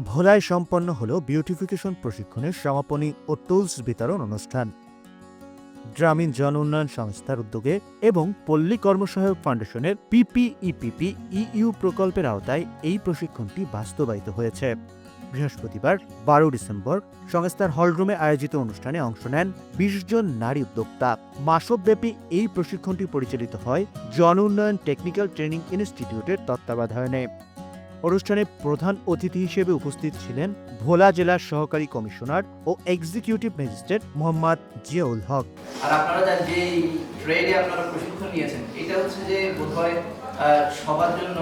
ভোলায় সম্পন্ন হল বিউটিফিকেশন প্রশিক্ষণের সমাপনী ও টুলস বিতরণ অনুষ্ঠান। গ্রামীণ জন উন্নয়ন সংস্থার উদ্যোগে এবং পল্লী কর্মসহায়ক ফাউন্ডেশনের পিপিইপিপি ইইউ প্রকল্পের আওতায় এই প্রশিক্ষণটি বাস্তবায়িত হয়েছে। বৃহস্পতিবার, বারো ডিসেম্বর, সংস্থার হলরুমে আয়োজিত অনুষ্ঠানে অংশ নেন বিশ জন নারী উদ্যোক্তা। মাসব্যাপী এই প্রশিক্ষণটি পরিচালিত হয় জন উন্নয়ন টেকনিক্যাল ট্রেনিং ইনস্টিটিউটের তত্ত্বাবধানে। অনুষ্ঠানে প্রধান অতিথি হিসেবে উপস্থিত ছিলেন ভোলা জেলার সহকারী কমিশনার ও এক্সিকিউটিভ ম্যাজিস্ট্রেট মোহাম্মদ জিয়াউল হক। আর আপনারা যে ট্রেডে আপনারা প্রশিক্ষণ নিয়েছেন, এটা হচ্ছে যে বোধহয় সবার জন্য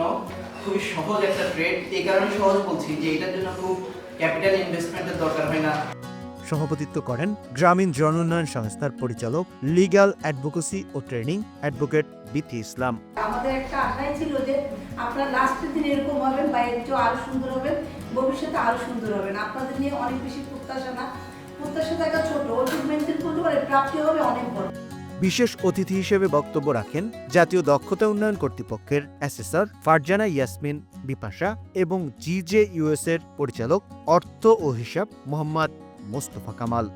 খুবই সহজ একটা ট্রেড এই কারণে সহজ বলছি যে এটার জন্য খুব ক্যাপিটাল ইনভেস্টমেন্টের দরকার, হয় না? সভাপতিত্ব করেন গ্রামীণ জন উন্নয়ন সংস্থার পরিচালক লিগ্যাল অ্যাডভোকেসি ও ট্রেনিং অ্যাডভোকেট বিথি ইসলাম। আমাদের একটা আশাই ছিল যে আপনারা লাস্টের দিন এরকম হবেন বা এর আরও সুন্দর হবেন ভবিষ্যতে আরও সুন্দর হবেন। আপনাদের নিয়ে অনেক বেশি প্রত্যাশা না। প্রত্যাশা থাকা ছোট ওষুধ মেনটেন করতে পারে প্রাপ্তি হবে অনেক বড়। বিশেষ অতিথি হিসেবে বক্তব্য রাখেন জাতীয় দক্ষতা উন্নয়ন কর্তৃপক্ষের অ্যাসেসর ফারজানা ইয়াসমিন বিপাশা এবং জিজে ইউএস এর পরিচালক অর্থ ও হিসাব মোহাম্মদ মোস্তফা কামাল।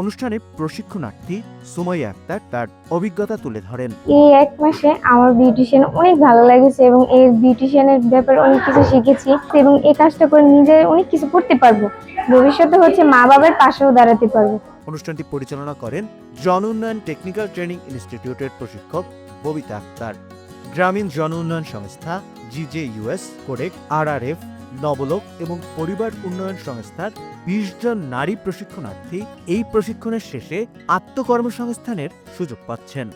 অনুষ্ঠানে প্রশিক্ষণার্থী সুমাইয়া আক্তার তার অভিজ্ঞতা তুলে ধরেন। এই এক মাসে আমার বিউটিশিয়ান অনেক ভালো লেগেছে এবং এই বিউটিশিয়ানের ব্যাপারে অনেক কিছু শিখেছি এবং এই কাজটা করে নিজে অনেক কিছু করতে পারব। ভবিষ্যতে হচ্ছে মা বাবার পাশেও দাঁড়াতে পারব। অনুষ্ঠানটি পরিচালনা করেন জন উন্নয়ন টেকনিক্যাল ট্রেনিং ইনস্টিটিউটের প্রশিক্ষক ববিতা আক্তার। গ্রামীণ জন উন্নয়ন সংস্থা GJ US Codec RRF Nabolok এবং পরিবার উন্নয়ন সংস্থার বিশ জন নারী প্রশিক্ষণার্থী এই প্রশিক্ষণের শেষে আত্মকর্মসংস্থানের সুযোগ পাচ্ছেন।